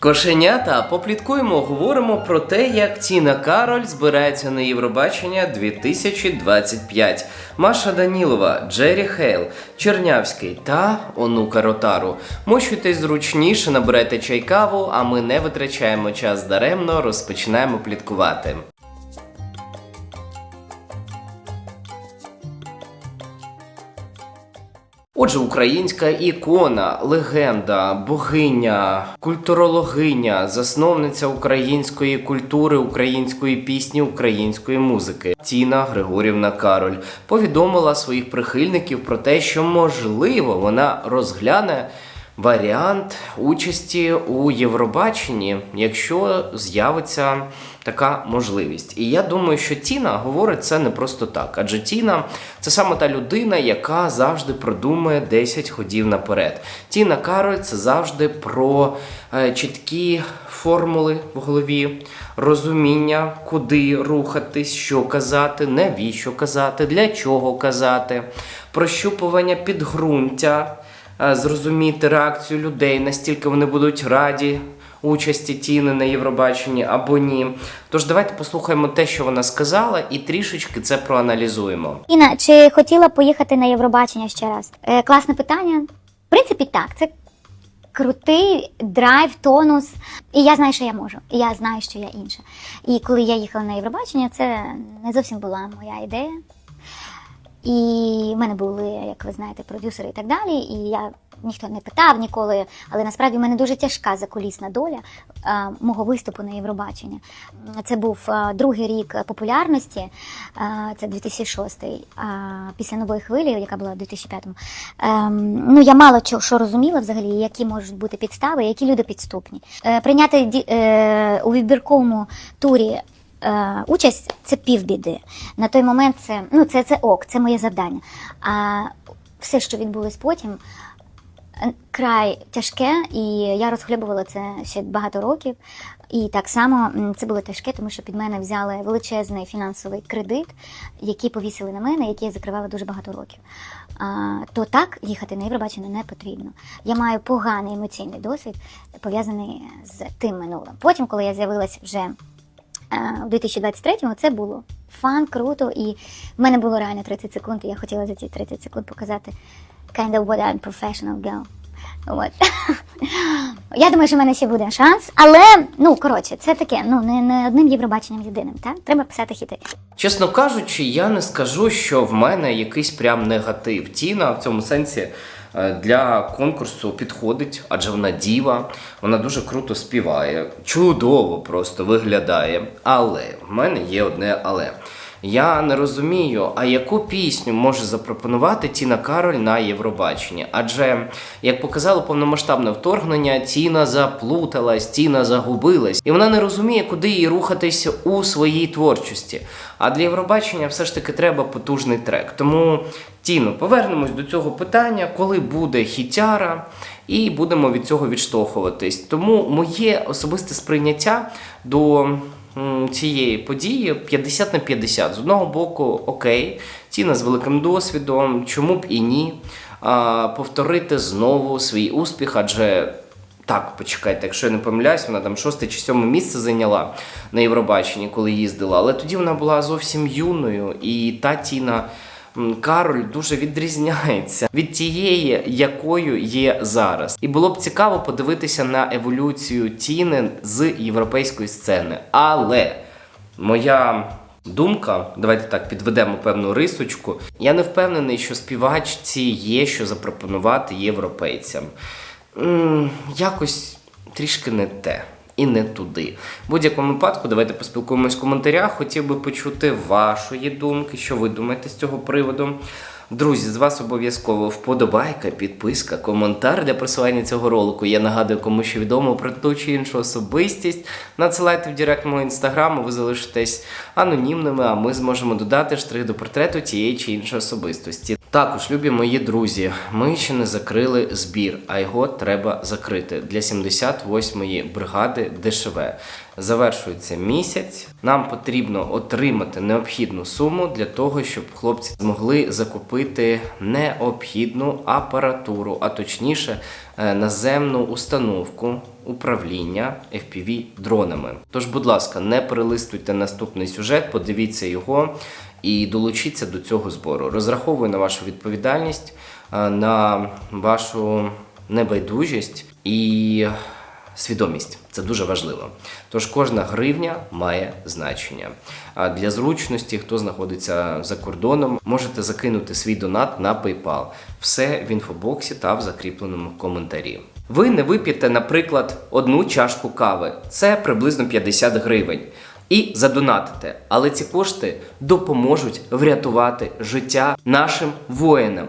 Кошенята, попліткуємо, говоримо про те, як Тіна Кароль збирається на Євробачення 2025. Маша Данілова, Джері Хейл, Чернявський та Онука Ротару. Мощуйтесь зручніше, набирайте чай каву, а ми не витрачаємо час даремно, розпочинаємо пліткувати. Отже, українська ікона, легенда, богиня, культурологиня, засновниця української культури, української пісні, української музики Тіна Григорівна Кароль повідомила своїх прихильників про те, що можливо вона розгляне варіант участі у Євробаченні, якщо з'явиться така можливість. І я думаю, що Тіна говорить це не просто так, адже Тіна це саме та людина, яка завжди продумує 10 ходів наперед. Тіна Кароль це завжди про е, чіткі формули в голові, розуміння, куди рухатись, що казати, навіщо казати, для чого казати, прощупування підґрунтя зрозуміти реакцію людей, настільки вони будуть раді участі Тіни на Євробаченні або ні. Тож давайте послухаємо те, що вона сказала, і трішечки це проаналізуємо. Інна, чи хотіла поїхати на Євробачення ще раз? Е, класне питання. В принципі, так. Це крутий драйв, тонус. І я знаю, що я можу. І я знаю, що я інша. І коли я їхала на Євробачення, це не зовсім була моя ідея. І в мене були, як ви знаєте, продюсери і так далі. І я ніхто не питав ніколи. Але насправді в мене дуже тяжка закулісна доля е, мого виступу на Євробачення. Це був е, другий рік популярності, е, це 2006, а після нової хвилі, яка була в 2005-му. Ем, ну я мало чого що розуміла взагалі, які можуть бути підстави, які люди підступні. Е, прийняти е, у відбірковому турі е, участь це півбіди. На той момент це, ну, це, це ок, це моє завдання. А все, що відбулось потім, край тяжке, і я розхлебувала це ще багато років. І так само це було тяжке, тому що під мене взяли величезний фінансовий кредит, який повісили на мене, який я закривала дуже багато років. А, то так їхати на Євробачення не потрібно. Я маю поганий емоційний досвід, пов'язаний з тим минулим. Потім, коли я з'явилася вже у 2023-му, це було фан, круто, і в мене було реально 30 секунд, і я хотіла за ці 30 секунд показати kind of what I'm professional girl. От. Я думаю, що в мене ще буде шанс, але ну коротше, це таке, ну не, не одним Євробаченням єдиним, так? Треба писати хіти. Чесно кажучи, я не скажу, що в мене якийсь прям негатив. Тіна в цьому сенсі е, для конкурсу підходить, адже вона діва, вона дуже круто співає, чудово просто виглядає. Але в мене є одне але. Я не розумію, а яку пісню може запропонувати Тіна Кароль на Євробаченні? Адже, як показало повномасштабне вторгнення, Тіна заплуталась, Тіна загубилась, і вона не розуміє, куди їй рухатися у своїй творчості. А для Євробачення все ж таки треба потужний трек. Тому, Тіно, повернемось до цього питання, коли буде хітяра, і будемо від цього відштовхуватись. Тому моє особисте сприйняття до цієї події 50 на 50. З одного боку, окей, Тіна з великим досвідом, чому б і ні. А, повторити знову свій успіх, адже. Так, почекайте, якщо я не помиляюсь, вона там шосте чи сьоме місце зайняла на Євробаченні, коли їздила. Але тоді вона була зовсім юною, і та Тіна м, Кароль дуже відрізняється від тієї, якою є зараз. І було б цікаво подивитися на еволюцію Тіни з європейської сцени. Але моя думка, давайте так підведемо певну рисочку. Я не впевнений, що співачці є що запропонувати європейцям. М, якось трішки не те. І не туди. В будь-якому випадку, давайте поспілкуємось в коментарях. Хотів би почути вашої думки, що ви думаєте з цього приводу. Друзі, з вас обов'язково вподобайка, підписка, коментар для просування цього ролику. Я нагадую, кому що відомо про ту чи іншу особистість. Надсилайте в директ мого інстаграму, ви залишитесь анонімними, а ми зможемо додати штрих до портрету тієї чи іншої особистості. Також, любі мої друзі, ми ще не закрили збір, а його треба закрити для 78-ї бригади ДШВ. Завершується місяць. Нам потрібно отримати необхідну суму для того, щоб хлопці змогли закупити необхідну апаратуру, а точніше е, наземну установку управління FPV дронами. Тож, будь ласка, не перелистуйте наступний сюжет, подивіться його і долучіться до цього збору. Розраховую на вашу відповідальність, е, на вашу небайдужість і свідомість. Це дуже важливо. Тож кожна гривня має значення. А для зручності, хто знаходиться за кордоном, можете закинути свій донат на PayPal. Все в інфобоксі та в закріпленому коментарі. Ви не вип'єте, наприклад, одну чашку кави. Це приблизно 50 гривень. І задонатите, але ці кошти допоможуть врятувати життя нашим воїнам.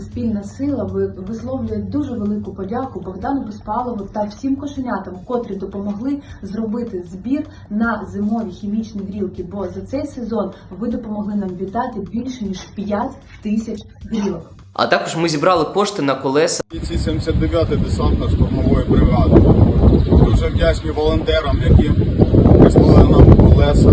Спільна сила ви- висловлює дуже велику подяку Богдану Безпалову та всім кошенятам, котрі допомогли зробити збір на зимові хімічні грілки. Бо за цей сезон ви допомогли нам віддати більше ніж 5 тисяч грілок. А також ми зібрали кошти на колеса Бійці 79-ї десантно-штурмової бригади. Дуже вдячні волонтерам, які прислали нам колеса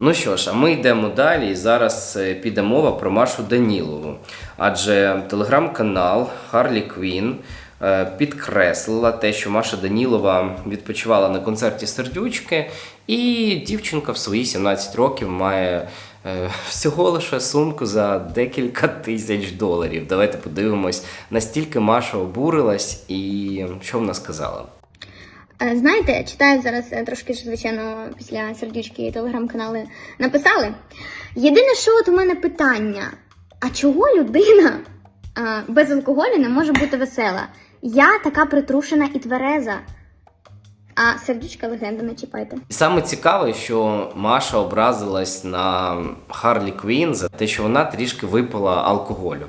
Ну що ж, а ми йдемо далі. І зараз е, піде мова про Машу Данілову. Адже телеграм-канал Харлі Квін е, підкреслила те, що Маша Данілова відпочивала на концерті сердючки, і дівчинка в свої 17 років має е, всього лише сумку за декілька тисяч доларів. Давайте подивимось, настільки Маша обурилась і що вона сказала. Е, Знаєте, читаю зараз е, трошки звичайно, після сердючки телеграм-канали написали. Єдине, що от у мене питання: а чого людина е, без алкоголю не може бути весела? Я така притрушена і твереза. А сердючка легенда не чіпайте. Саме цікаве, що Маша образилась на Харлі Квін за те, що вона трішки випила алкоголю.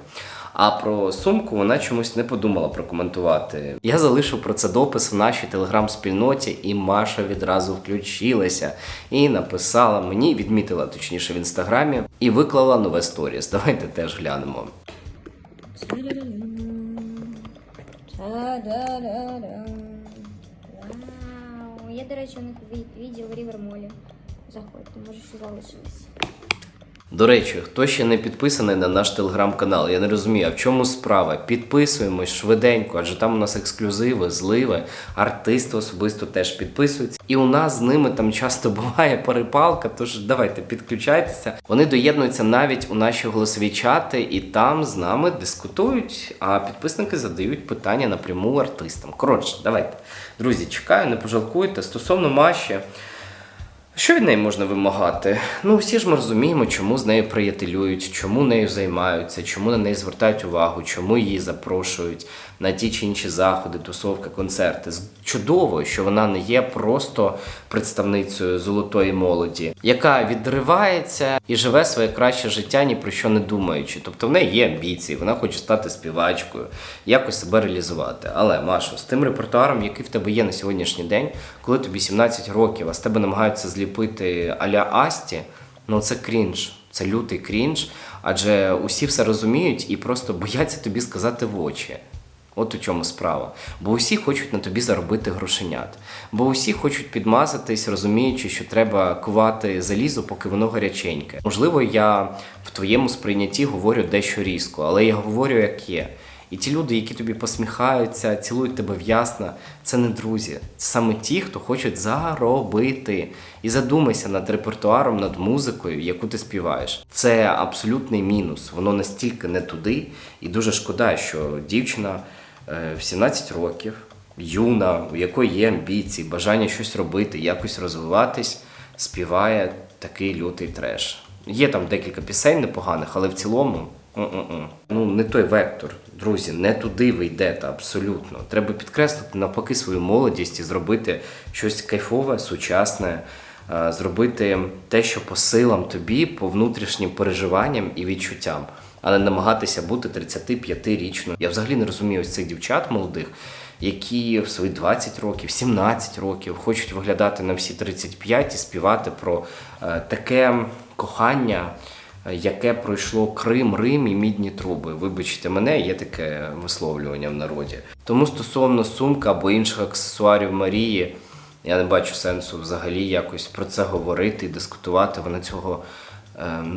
А про сумку вона чомусь не подумала прокоментувати. Я залишив про це допис в нашій телеграм-спільноті, і Маша відразу включилася і написала мені, відмітила точніше в інстаграмі, і виклала нове сторіс. Давайте теж глянемо. Є, до речі, у них від- відділ в Рівермолі. Заходьте, може, що залишилось. До речі, хто ще не підписаний на наш телеграм-канал, я не розумію, а в чому справа? Підписуємось швиденько, адже там у нас ексклюзиви, зливи, артисти особисто теж підписуються. І у нас з ними там часто буває перепалка. Тож давайте підключайтеся. Вони доєднуються навіть у наші голосові чати, і там з нами дискутують. А підписники задають питання напряму артистам. Коротше, давайте, друзі, чекаю, не пожалкуйте. Стосовно Маші. Що від неї можна вимагати? Ну, всі ж ми розуміємо, чому з нею приятелюють, чому нею займаються, чому на неї звертають увагу, чому її запрошують на ті чи інші заходи, тусовки, концерти. Чудово, що вона не є просто представницею золотої молоді, яка відривається і живе своє краще життя, ні про що не думаючи. Тобто в неї є амбіції, вона хоче стати співачкою, якось себе реалізувати. Але Машо, з тим репертуаром, який в тебе є на сьогоднішній день, коли тобі 17 років, а з тебе намагаються зліпити аля Асті, ну це крінж. Це лютий крінж, адже усі все розуміють і просто бояться тобі сказати в очі. От у чому справа. Бо усі хочуть на тобі заробити грошенят. Бо усі хочуть підмазатись, розуміючи, що треба кувати залізо, поки воно гаряченьке. Можливо, я в твоєму сприйнятті говорю дещо різко, але я говорю, як є. І ті люди, які тобі посміхаються, цілують тебе в ясна, це не друзі. Це саме ті, хто хочуть заробити. І задумайся над репертуаром, над музикою, яку ти співаєш. Це абсолютний мінус. Воно настільки не туди, і дуже шкода, що дівчина в 17 років, юна, у якої є амбіції, бажання щось робити, якось розвиватись, співає такий лютий треш. Є там декілька пісень непоганих, але в цілому. Ну, не той вектор, друзі, не туди ви йдете абсолютно. Треба підкреслити навпаки свою молодість і зробити щось кайфове, сучасне, е, зробити те, що по силам тобі, по внутрішнім переживанням і відчуттям, а не намагатися бути 35-річною. Я взагалі не розумію ось цих дівчат молодих, які в свої 20 років, 17 років хочуть виглядати на всі 35 і співати про е, таке кохання, е, яке пройшло Крим, Рим і мідні труби. Вибачте мене, є таке висловлювання в народі. Тому стосовно сумка або інших аксесуарів Марії, я не бачу сенсу взагалі якось про це говорити і дискутувати. Вона цього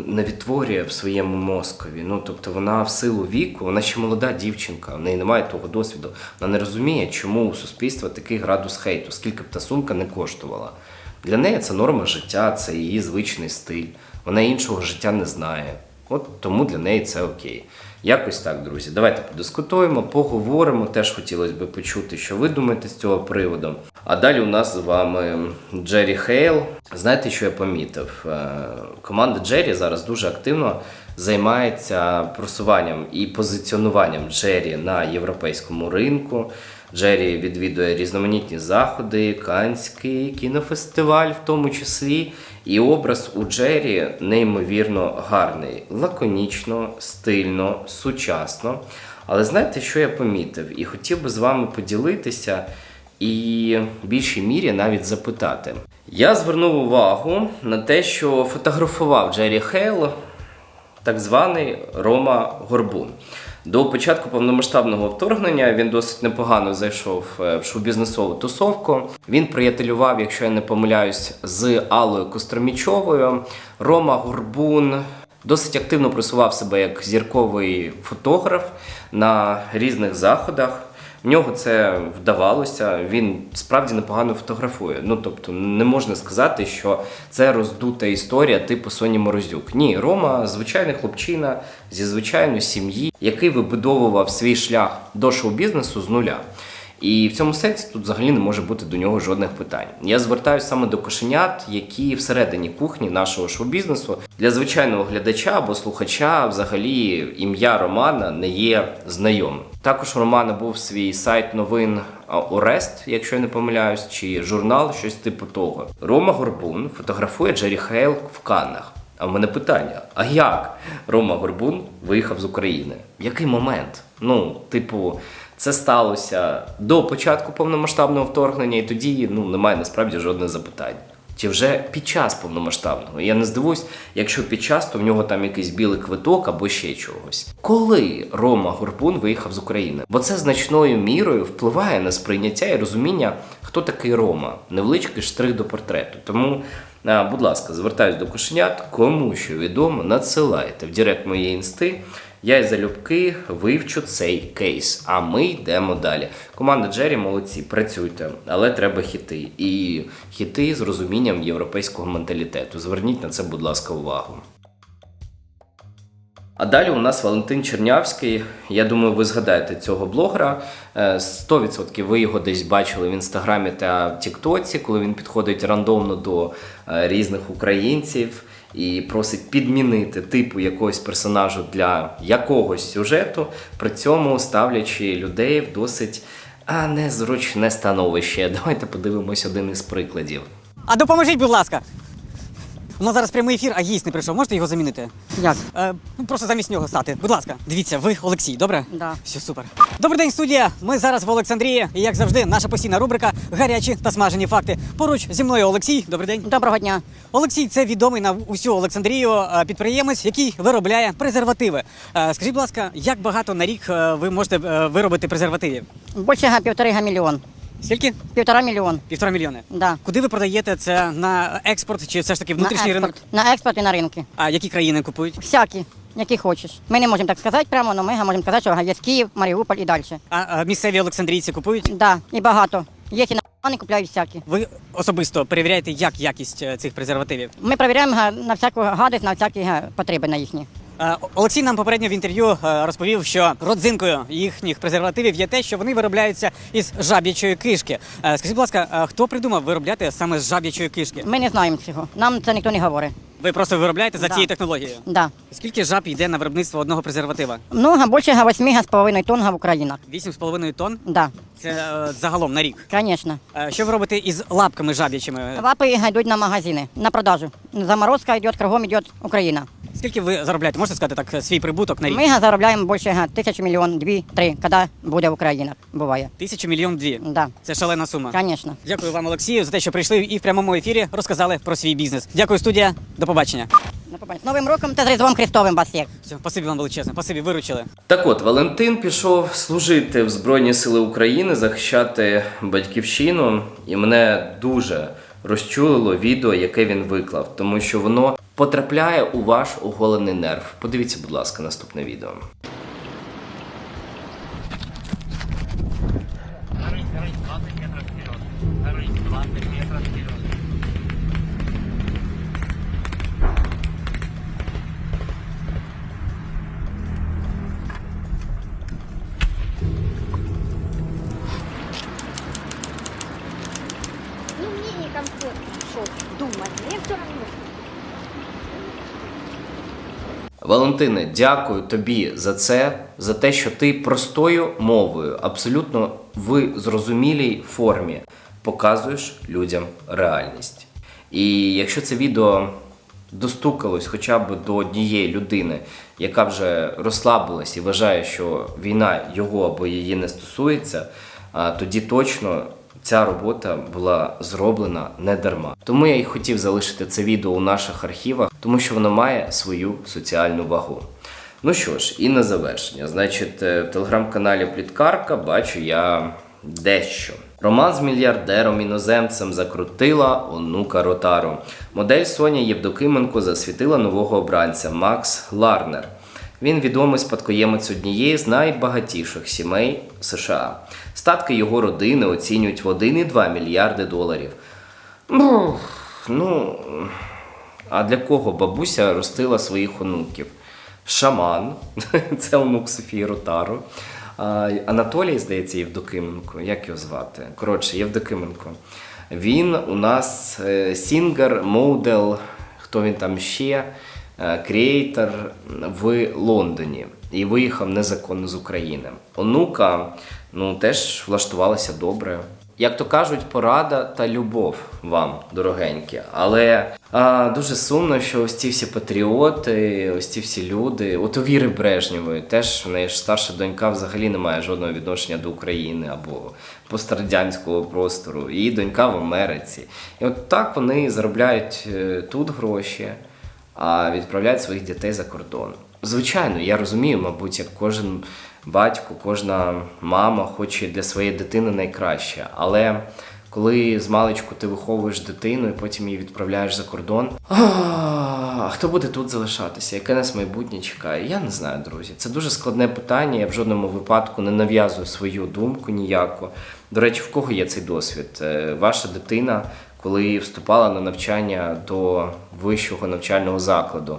не відтворює в своєму мозкові. Ну тобто вона в силу віку, вона ще молода дівчинка, в неї немає того досвіду. Вона не розуміє, чому у суспільства такий градус хейту, скільки б та сумка не коштувала. Для неї це норма життя, це її звичний стиль. Вона іншого життя не знає. От тому для неї це окей. Якось так, друзі. Давайте подискутуємо, поговоримо. Теж хотілося б почути, що ви думаєте з цього приводу. А далі у нас з вами Джері Хейл. Знаєте, що я помітив? Е, Команда Джері зараз дуже активно займається просуванням і позиціонуванням Джері на європейському ринку. Джері відвідує різноманітні заходи, Канський кінофестиваль, в тому числі. І образ у Джері неймовірно гарний, лаконічно, стильно, сучасно. Але знаєте, що я помітив? І хотів би з вами поділитися і в більшій мірі навіть запитати. Я звернув увагу на те, що фотографував Джері Хейл так званий Рома Горбун. До початку повномасштабного вторгнення він досить непогано зайшов е, в шоу-бізнесову тусовку. Він приятелював, якщо я не помиляюсь, з Аллою Костромічовою. Рома Горбун досить активно просував себе як зірковий фотограф на різних заходах. В нього це вдавалося. Він справді непогано фотографує. Ну тобто, не можна сказати, що це роздута історія типу Соні Морозюк. Ні, Рома звичайний хлопчина зі звичайної сім'ї, який вибудовував свій шлях до шоу-бізнесу з нуля. І в цьому сенсі тут взагалі не може бути до нього жодних питань. Я звертаюся саме до кошенят, які всередині кухні нашого шоу-бізнесу для звичайного глядача або слухача взагалі ім'я Романа не є знайомим. Також у Романа був свій сайт новин Орест, якщо я не помиляюсь, чи журнал, щось типу того. Рома Горбун фотографує Джері Хейл в Каннах. А в мене питання: а як Рома Горбун виїхав з України? В який момент? Ну, типу, це сталося до початку повномасштабного вторгнення, і тоді ну немає насправді жодних запитань. Чи вже під час повномасштабного? Я не здивуюсь, якщо під час, то в нього там якийсь білий квиток або ще чогось. Коли Рома Горбун виїхав з України? Бо це значною мірою впливає на сприйняття і розуміння, хто такий Рома, невеличкий штрих до портрету. Тому, а, будь ласка, звертаюсь до кошенят, кому що відомо, надсилайте в директ моєї інсти. Я і залюбки вивчу цей кейс, а ми йдемо далі. Команда Джері молодці, працюйте, але треба хіти. І хіти з розумінням європейського менталітету. Зверніть на це, будь ласка, увагу. А далі у нас Валентин Чернявський. Я думаю, ви згадаєте цього блогера. Е, 100% ви його десь бачили в інстаграмі та Тіктоці, коли він підходить рандомно до е, різних українців і просить підмінити типу якогось персонажу для якогось сюжету, при цьому ставлячи людей в досить а, незручне становище. Давайте подивимось один із прикладів. А допоможіть, будь ласка. У нас зараз прямий ефір, а гість не прийшов. Можете його замінити? Як? Е, ну, просто замість нього стати. Будь ласка, дивіться, ви Олексій, добре? Да. Все супер. Добрий день, студія. Ми зараз в Олександрії. І як завжди, наша постійна рубрика Гарячі та смажені факти. Поруч зі мною Олексій. Добрий день. Доброго дня. Олексій це відомий на всю Олександрію е, підприємець, який виробляє презервативи. Е, Скажіть, будь ласка, як багато на рік е, ви можете е, виробити презервативів? Більше га півтори га мільйон. Скільки? Півтора мільйон. Півтора мільйони. Да. Куди ви продаєте це на експорт чи все ж таки внутрішній на ринок? експорт. На експорт і на ринки. А які країни купують? Всякі. які хочеш. Ми не можемо так сказати прямо, але ми можемо сказати, що є Київ, Маріуполь і далі. А, а місцеві олександрійці купують? Да, і багато. Є і на купляють всякі. Ви особисто перевіряєте, як якість е, цих презервативів? Ми перевіряємо га, на всяку гадость, на всякі га, потреби на їхні. Е, Олексій нам попередньо в інтерв'ю е, розповів, що родзинкою їхніх презервативів є те, що вони виробляються із жаб'ячої кишки. Е, Скажіть, будь ласка, хто придумав виробляти саме з жаб'ячої кишки? Ми не знаємо цього. Нам це ніхто не говорить. Ви просто виробляєте за Да. цією технологією? Да. Скільки жаб йде на виробництво одного презерватива? Ну, га, більше га, 8 з половиною тонн га, в Українах. 8,5 тонн? Да, Це е, загалом на рік. звісно. Е, Що ви робите із лапками жаб'ячими? Лапи йдуть на магазини, на продажу. Заморозка йде, кругом йде Україна. Скільки ви заробляєте? Можете сказати так свій прибуток на рік? Ми заробляємо більше га, тисячу мільйон, дві, три, коли буде Україна. Буває. Тисячу мільйон дві. Да, Це шалена сума. звісно. Дякую вам, Олексію, за те, що прийшли і в прямому ефірі розказали про свій бізнес. Дякую, студія. До побачення. На побачення. З Новим роком та з Різдвом Христовим вас всіх. Все, спасибі вам величезне. Спасибі, виручили. Так от, Валентин пішов служити в Збройні Сили України, захищати батьківщину, і мене дуже розчулило відео, яке він виклав, тому що воно потрапляє у ваш оголений нерв. Подивіться, будь ласка, наступне відео. Ну, думать. Мне все равно. Валентине, дякую тобі за це, за те, що ти простою мовою, абсолютно в зрозумілій формі показуєш людям реальність. І якщо це відео достукалось хоча б до однієї людини, яка вже розслабилась і вважає, що війна його або її не стосується, тоді точно ця робота була зроблена не дарма. Тому я і хотів залишити це відео у наших архівах, тому що воно має свою соціальну вагу. Ну що ж, і на завершення. Значить, е, в телеграм-каналі Пліткарка бачу я дещо. Роман з мільярдером іноземцем закрутила онука Ротару. Модель Соня Євдокименко засвітила нового обранця Макс Ларнер. Він відомий спадкоємець однієї з найбагатіших сімей США. Статки його родини оцінюють в 1,2 мільярди доларів. Ну, ну, а для кого бабуся ростила своїх онуків? Шаман, це онук Софії Ротару. Анатолій, здається, Євдокименко. Як його звати? Коротше, Євдокименко. Він у нас е, сінгер, модел, хто він там ще, е, креатор в Лондоні і виїхав незаконно з України. Онука ну, теж влаштувалася добре. Як то кажуть, порада та любов вам, дорогенькі. Але а, дуже сумно, що ось ці всі патріоти, ось ці всі люди, от у Віри Брежнєвої, теж в неї ж старша донька взагалі не має жодного відношення до України або пострадянського простору. Її донька в Америці. І от так вони заробляють е, тут гроші, відправляють своїх дітей за кордон. Звичайно, я розумію, мабуть, як кожен батько, кожна мама хоче для своєї дитини найкраще. Але коли з маличку ти виховуєш дитину і потім її відправляєш за кордон, а хто буде тут залишатися? Яке нас майбутнє чекає? Я не знаю, друзі. Це дуже складне питання. Я в жодному випадку не нав'язую свою думку ніяку. До речі, в кого є цей досвід? Е, Ваша дитина, коли вступала на навчання до вищого навчального закладу,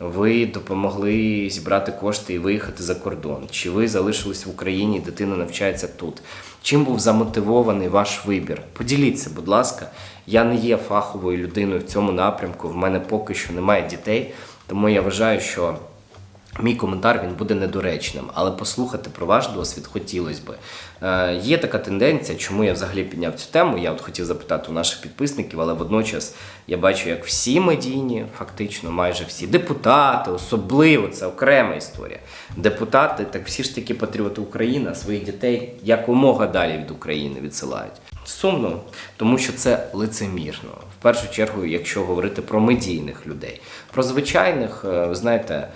ви допомогли зібрати кошти і виїхати за кордон? Чи ви залишились в Україні, і дитина навчається тут? Чим був замотивований ваш вибір? Поділіться, будь ласка. Я не є фаховою людиною в цьому напрямку. В мене поки що немає дітей, тому я вважаю, що Мій коментар він буде недоречним, але послухати про ваш досвід хотілося би. Е, є така тенденція, чому я взагалі підняв цю тему. Я от хотів запитати у наших підписників, але водночас я бачу, як всі медійні, фактично, майже всі депутати, особливо це окрема історія. Депутати, так всі ж таки патріоти України, своїх дітей якомога далі від України відсилають. Сумно, тому що це лицемірно. В першу чергу, якщо говорити про медійних людей, про звичайних, е, знаєте.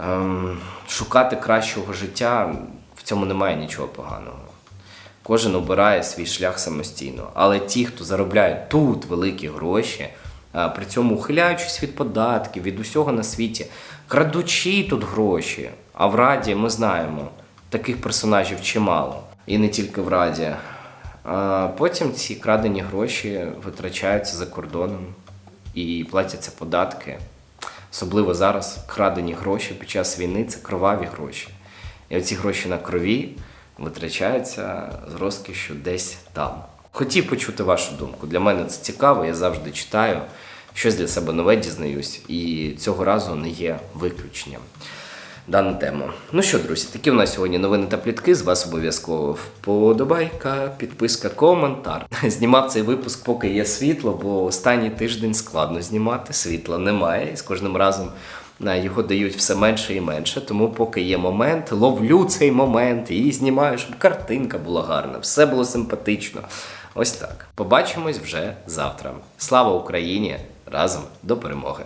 Ем, шукати кращого життя в цьому немає нічого поганого. Кожен обирає свій шлях самостійно. Але ті, хто заробляють тут великі гроші, при цьому ухиляючись від податків, від усього на світі, крадучи тут гроші. А в Раді ми знаємо, таких персонажів чимало. І не тільки в Раді. А потім ці крадені гроші витрачаються за кордоном і платяться податки. Особливо зараз крадені гроші під час війни це кроваві гроші. І оці гроші на крові витрачаються з розкішю десь там. Хотів почути вашу думку. Для мене це цікаво, я завжди читаю, щось для себе нове дізнаюсь, і цього разу не є виключенням. Дана тема. Ну що, друзі, такі у нас сьогодні новини та плітки. З вас обов'язково вподобайка, підписка, коментар. Знімав цей випуск, поки є світло, бо останній тиждень складно знімати, світла немає. І з кожним разом е, його дають все менше і менше. Тому, поки є момент, ловлю цей момент і знімаю, щоб картинка була гарна, все було симпатично. Ось так. Побачимось вже завтра. Слава Україні! Разом до перемоги!